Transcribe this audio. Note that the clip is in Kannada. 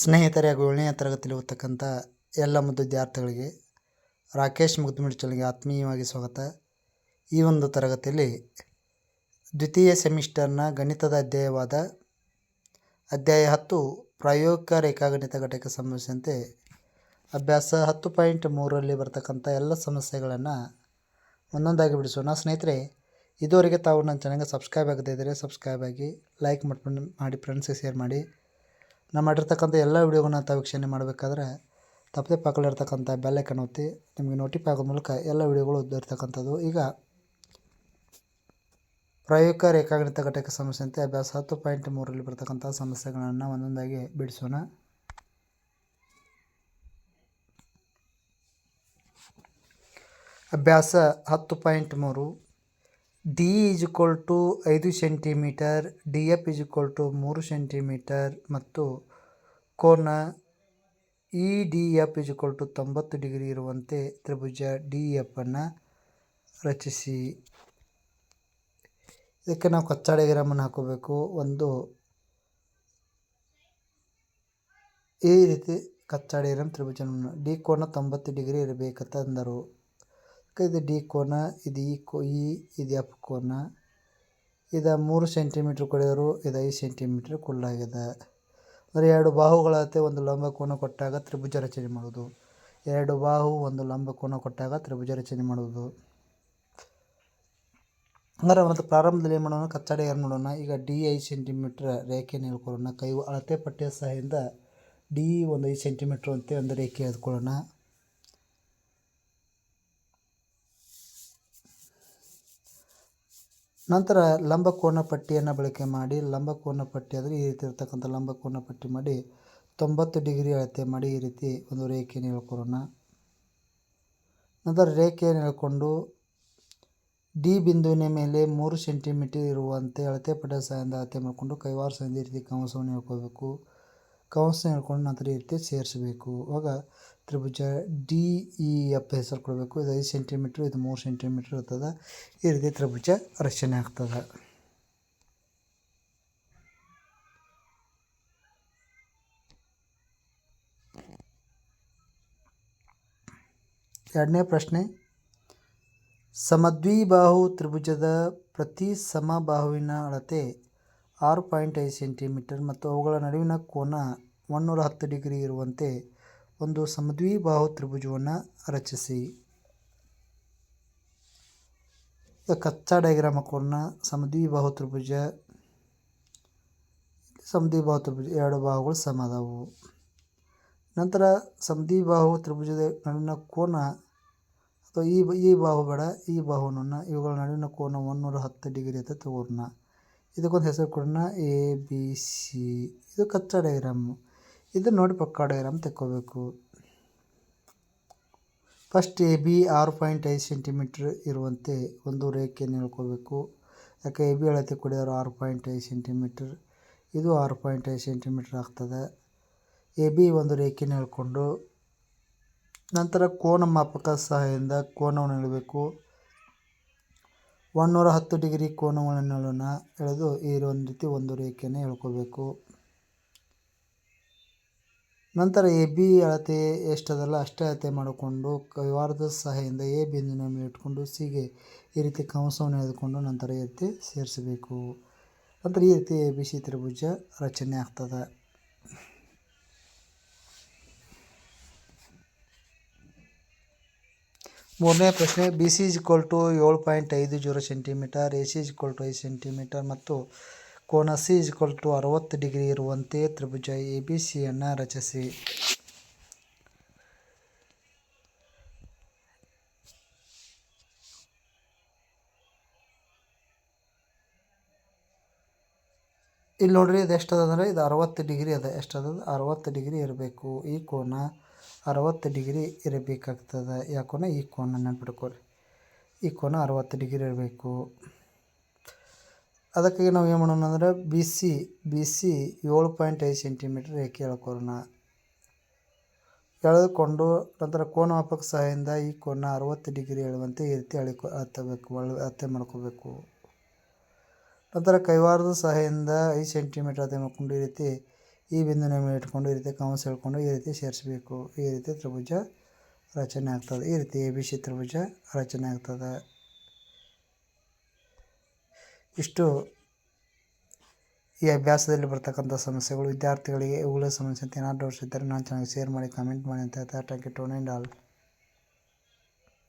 ಸ್ನೇಹಿತರೆ ಹಾಗೂ ಏಳನೇ ತರಗತಿಯಲ್ಲಿ ಓದ್ತಕ್ಕಂಥ ಎಲ್ಲ ಮುದ್ದು ವಿದ್ಯಾರ್ಥಿಗಳಿಗೆ ರಾಕೇಶ್ ಮುಗ್ದುಮಿಡ್ಚಲ್ಗೆ ಆತ್ಮೀಯವಾಗಿ ಸ್ವಾಗತ. ಈ ಒಂದು ತರಗತಿಯಲ್ಲಿ ದ್ವಿತೀಯ ಸೆಮಿಸ್ಟರ್ನ ಗಣಿತದ ಅಧ್ಯಾಯವಾದ ಅಧ್ಯಾಯ ಹತ್ತು ಪ್ರಾಯೋಗಿಕ ರೇಖಾಗಣಿತ ಘಟಕ ಸಂಬಂಧಿಸಿದಂತೆ ಅಭ್ಯಾಸ ಹತ್ತು ಪಾಯಿಂಟ್ ಮೂರರಲ್ಲಿ ಬರ್ತಕ್ಕಂಥ ಎಲ್ಲ ಸಮಸ್ಯೆಗಳನ್ನು ಒಂದೊಂದಾಗಿ ಬಿಡಿಸೋಣ. ಸ್ನೇಹಿತರೆ, ಇದುವರೆಗೆ ತಾವು ನನ್ನ ಚಾನಲ್ಗೆ ಸಬ್ಸ್ಕ್ರೈಬ್ ಆಗದೇ ಇದ್ದರೆ ಸಬ್ಸ್ಕ್ರೈಬ್ ಆಗಿ ಲೈಕ್ ಮಾಡ್ಕೊಂಡು ಮಾಡಿ ಫ್ರೆಂಡ್ಸಿಗೆ ಶೇರ್ ಮಾಡಿ. ನಾನು ಮಾಡಿರ್ತಕ್ಕಂಥ ಎಲ್ಲ ವೀಡಿಯೋಗಳನ್ನ ತಾವು ವೀಕ್ಷಣೆ ಮಾಡಬೇಕಾದ್ರೆ ತಪ್ಪದೆ ಪಕ್ಕದಲ್ಲಿರ್ತಕ್ಕಂಥ ಬೆಲ್ಲೈಕನ್ ಒತ್ತಿ ನಿಮಗೆ ನೋಟಿಫೈ ಆಗೋ ಮೂಲಕ ಎಲ್ಲ ವೀಡಿಯೋಗಳು ಇರ್ತಕ್ಕಂಥದ್ದು ಈಗ ಪ್ರಾಯೋಗಿಕ ರೇಖಾಗಣಿತ ಘಟಕ ಸಮಸ್ಯೆಯಂತೆ ಅಭ್ಯಾಸ ಹತ್ತು ಪಾಯಿಂಟ್ ಮೂರರಲ್ಲಿ ಬರ್ತಕ್ಕಂಥ ಸಮಸ್ಯೆಗಳನ್ನು ಒಂದೊಂದಾಗಿ ಬಿಡಿಸೋಣ. ಅಭ್ಯಾಸ ಹತ್ತು ಪಾಯಿಂಟ್ ಮೂರು. ಡಿ ಈಸ್ ಈಕ್ವಲ್ ಟು ಐದು centimetre D F is equal to ಮೂರು ಸೆಂಟಿಮೀಟರ್ ಮತ್ತು ಕೋನ E D F is equal to ತೊಂಬತ್ತು ಡಿಗ್ರಿ ಇರುವಂತೆ ತ್ರಿಭುಜ ಡಿ ಎಫನ್ನು ರಚಿಸಿ. ಇದಕ್ಕೆ ನಾವು ಕಚ್ಚಾ ಡಯಾಗ್ರಾಮನ್ನು ಹಾಕೋಬೇಕು. ಒಂದು, ಈ ರೀತಿ ಕಚ್ಚಾ ಡಯಾಗ್ರಾಮ್ ತ್ರಿಭುಜವನ್ನು ಡಿ ಕೋನ ತೊಂಬತ್ತು ಡಿಗ್ರಿ ಇರಬೇಕಂತ ಅಂದರು. ಇದು ಡಿ ಕೋನ, ಇದು ಇ ಕೋ ಇ ಇದು ಎಫ್ ಕೋನ, ಇದು ಮೂರು ಸೆಂಟಿಮೀಟ್ರ್ ಕೊಡಿದರು ಇದು ಐದು ಸೆಂಟಿಮೀಟ್ರ್ ಕುಳ್ಳಾಗಿದೆ. ಅಂದರೆ ಎರಡು ಬಾಹುಗಳ ಅಳತೆ ಒಂದು ಲಂಬ ಕೋನ ಕೊಟ್ಟಾಗ ತ್ರಿಭುಜ ರಚನೆ ಮಾಡೋದು ಎರಡು ಬಾಹು ಒಂದು ಲಂಬ ಕೋನ ಕೊಟ್ಟಾಗ ತ್ರಿಭುಜ ರಚನೆ ಮಾಡೋದು ಅಂದರೆ ಮತ್ತು ಪ್ರಾರಂಭದಲ್ಲಿ ಏನು ಮಾಡೋಣ, ಕಚ್ಚಡ ಏನು ಮಾಡೋಣ, ಈಗ ಡಿ ಐದು ಸೆಂಟಿಮೀಟ್ರ್ ರೇಖೆಯನ್ನು ಹೇಳ್ಕೊಳ್ಳೋಣ ಕೈ ಅಳತೆ ಪಟ್ಟಿಯ ಸಹಾಯದಿಂದ ಡಿ ಒಂದು ಐದು ಸೆಂಟಿಮೀಟ್ರ್ ಅಂತ ಒಂದು ರೇಖೆ ಎಳ್ಕೊಳ್ಳೋಣ ನಂತರ ಲಂಬಕೋನ ಪಟ್ಟಿಯನ್ನು ಬಳಕೆ ಮಾಡಿ, ಲಂಬಕೋನ ಪಟ್ಟಿ ಅಂದರೆ ಈ ರೀತಿ ಇರ್ತಕ್ಕಂಥ ಲಂಬಕೋನ ಪಟ್ಟಿ ಮಾಡಿ, ತೊಂಬತ್ತು ಡಿಗ್ರಿ ಅಳತೆ ಮಾಡಿ ಈ ರೀತಿ ಒಂದು ರೇಖೆಯನ್ನು ಹೇಳ್ಕೊಳ್ಳೋಣ ನಂತರ ರೇಖೆಯನ್ನು ಹೇಳ್ಕೊಂಡು ಡಿ ಬಿಂದುವಿನ ಮೇಲೆ ಮೂರು ಸೆಂಟಿಮೀಟರ್ ಇರುವಂತೆ ಅಳತೆ ಪಟ್ಟ ಸಹಾಯದಿಂದ ಅಳತೆ ಮಾಡಿಕೊಂಡು ಕೈವಾರ ಸಹಾಯದಿಂದ ಈ ರೀತಿ ಕಂಸವನ್ನು ಹೇಳ್ಕೋಬೇಕು ಕಂಸನ ಹೇಳ್ಕೊಂಡು ನಂತರ ಈ ರೀತಿ ಸೇರಿಸಬೇಕು. ಆವಾಗ ತ್ರಿಭುಜ ಡಿ ಇ ಎಫ್ ಹೆಸರು ಕೊಡಬೇಕು. ಇದು ಐದು ಸೆಂಟಿಮೀಟ್ರ್ ಇದು ಮೂರು ಸೆಂಟಿಮೀಟ್ರ್ ಇರ್ತದೆ. ಈ ರೀತಿ ತ್ರಿಭುಜ ರಚನೆ ಆಗ್ತದೆ. ಎರಡನೇ ಪ್ರಶ್ನೆ. ಸಮದ್ವಿಬಾಹು ತ್ರಿಭುಜದ ಪ್ರತಿ ಸಮಬಾಹುವಿನ ಅಳತೆ ಆರು ಪಾಯಿಂಟ್ ಐದು ಸೆಂಟಿಮೀಟರ್ ಮತ್ತು ಅವುಗಳ ನಡುವಿನ ಕೋನ ಒಂನ್ನೂರ ಹತ್ತು ಡಿಗ್ರಿ ಇರುವಂತೆ ಒಂದು ಸಮದ್ವಿಬಾಹು ತ್ರಿಭುಜವನ್ನು ರಚಿಸಿ. ಕಚ್ಚಾ ಡಯಾಗ್ರಾಮ್ ಹಾಕೋಣ. ಸಮದ್ವಿಬಾಹು ತ್ರಿಭುಜ. ಸಮದ್ವಿಬಾಹು ತ್ರಿಭುಜ ಎರಡು ಬಾಹುಗಳು ಸಮ ಅದಾವು. ನಂತರ ಸಮದ್ವಿಬಾಹು ತ್ರಿಭುಜದ ನಡುವಿನ ಕೋನ ಅಥವಾ ಈ ಈ ಬಾಹು ಬೇಡ, ಈ ಬಾಹುವನ್ನು ಇವುಗಳ ನಡುವಿನ ಕೋನ ಒಂನ್ನೂರ ಹತ್ತು ಡಿಗ್ರಿ ಅಂತ ತಗೋಣ ಇದಕ್ಕೊಂದು ಹೆಸರು ಕೊಡೋಣ. ಎ ಬಿ ಸಿ ಇದು ಕಚ್ಚಾ ಡಯಾಗ್ರಾಮು ಇದು ನೋಡಿ ಪಕ್ಕ ಡೈಗ್ರಾಮ್ ತೆಕ್ಕೋಬೇಕು. ಫಸ್ಟ್ ಎ ಬಿ ಆರು ಪಾಯಿಂಟ್ ಐದು ಸೆಂಟಿಮೀಟ್ರ್ ಇರುವಂತೆ ಒಂದು ರೇಖೆಯನ್ನು ಹೇಳ್ಕೋಬೇಕು. ಯಾಕೆ ಎ ಬಿ ಅಳತೆ ಕೊಡಿಯೋರು ಆರು ಪಾಯಿಂಟ್ ಐದು ಸೆಂಟಿಮೀಟ್ರ್. ಇದು ಆರು ಪಾಯಿಂಟ್ ಐದು ಸೆಂಟಿಮೀಟ್ರ್ ಆಗ್ತದೆ. ಎ ಬಿ ಒಂದು ರೇಖೆಯನ್ನು ಹೇಳ್ಕೊಂಡು ನಂತರ ಕೋನ ಮಾಪಕ ಸಹಾಯದಿಂದ ಕೋನವನ್ನು ಎಳಬೇಕು ಒನ್ನೂರ ಹತ್ತು ಡಿಗ್ರಿ ಕೋನವನ್ನು ಹೇಳೋಣ. ಎಳೆದು ಈ ಒಂದು ರೀತಿ ಒಂದು ರೇಖೆಯನ್ನು ಎಳ್ಕೋಬೇಕು ನಂತರ ಎ ಬಿ ಅಳತೆ ಎಷ್ಟದಲ್ಲ ಅಷ್ಟೇ ಅಳತೆ ಮಾಡಿಕೊಂಡು ಕೈವಾರದ ಸಹಾಯದಿಂದ ಎ ಬಿಂದುವಿನ ಮೇಲೆ ಇಟ್ಕೊಂಡು ಸಿಗೆ ಈ ರೀತಿ ಕಂಸವನ್ನು ಎಳೆದುಕೊಂಡು ನಂತರ ಈ ಸೇರಿಸಬೇಕು. ನಂತರ ಈ ರೀತಿ ಎ ಬಿ ಸಿ ತ್ರಿಭುಜ ರಚನೆ ಆಗ್ತದೆ. ಮೂರನೇ ಪ್ರಶ್ನೆ B C is equal to ಏಳು ಪಾಯಿಂಟ್ ಐದು zero centimetre A C is equal to ಐದು ಸೆಂಟಿಮೀಟರ್ ಮತ್ತು ಕೋನ ಸಿ ಈಕ್ವಲ್ ಟು ಅರವತ್ತು ಡಿಗ್ರಿ ಇರುವಂತೆ ತ್ರಿಭುಜ ಎ ಬಿ ಸಿಯನ್ನು ರಚಿಸಿ. ಇಲ್ಲಿ ನೋಡ್ರಿ ಇದು ಅಂದರೆ ಇದು ಅರವತ್ತು ಡಿಗ್ರಿ ಅದ. ಎಷ್ಟದ ಅರವತ್ತು ಡಿಗ್ರಿ ಇರಬೇಕು. ಈ ಕೋನ ಅರವತ್ತು ಡಿಗ್ರಿ ಇರಬೇಕಾಗ್ತದೆ. ಯಾಕೋನ ಈ ಕೋನ ನೆನ್ಪಿಟ್ಕೊರಿ ಈ ಕೋನ ಅರವತ್ತು ಡಿಗ್ರಿ ಇರಬೇಕು. ಅದಕ್ಕಾಗಿ ನಾವು ಏನು ಮಾಡೋಣ ಅಂದರೆ ಬಿ ಸಿ ಬಿ ಸಿ ಏಳು ಪಾಯಿಂಟ್ ಐದು ಸೆಂಟಿಮೀಟ್ರ್ ರೇಖೆ ಎಳ್ಕೊಳ್ಳೋಣ ಎಳೆದುಕೊಂಡು ನಂತರ ಕೋನ ಮಾಪಕ ಸಹಾಯದಿಂದ ಈ ಕೋನ ಅರವತ್ತು ಡಿಗ್ರಿ ಎಳುವಂತೆ ಈ ರೀತಿ ಅಳಿಕೊ ಹತ್ತಬೇಕು ಅಳತೆ ಮಾಡ್ಕೋಬೇಕು. ನಂತರ ಕೈವಾರದ ಸಹಾಯದಿಂದ ಐದು ಸೆಂಟಿಮೀಟರ್ ಅಳತೆ ಮಾಡ್ಕೊಂಡು ಈ ರೀತಿ ಈ ಬಿಂದುನ ಮೇಲೆ ಇಟ್ಕೊಂಡು ಈ ರೀತಿ ಕಂಸ ಹೇಳ್ಕೊಂಡು ಈ ರೀತಿ ಸೇರಿಸಬೇಕು. ಈ ರೀತಿ ತ್ರಿಭುಜ ರಚನೆ ಆಗ್ತದೆ. ಈ ರೀತಿ ಎ ಬಿ ಸಿ ತ್ರಿಭುಜ ರಚನೆ ಆಗ್ತದೆ. ಇಷ್ಟು ಈ ಅಭ್ಯಾಸದಲ್ಲಿ ಬರ್ತಕ್ಕಂಥ ಸಮಸ್ಯೆಗಳು, ವಿದ್ಯಾರ್ಥಿಗಳಿಗೆ ಇವುಗಳ ಸಮಸ್ಯೆ ಅಂತ ಏನಾದರೂ ಇದ್ದರೆ ನಾನು ಚೆನ್ನಾಗಿ ಶೇರ್ ಮಾಡಿ ಕಮೆಂಟ್ ಮಾಡಿ ಅಂತ ಹೇಳ್ತಾ ಟ್ಯಾಂಕ್ ಯು ಟು ಆಲ್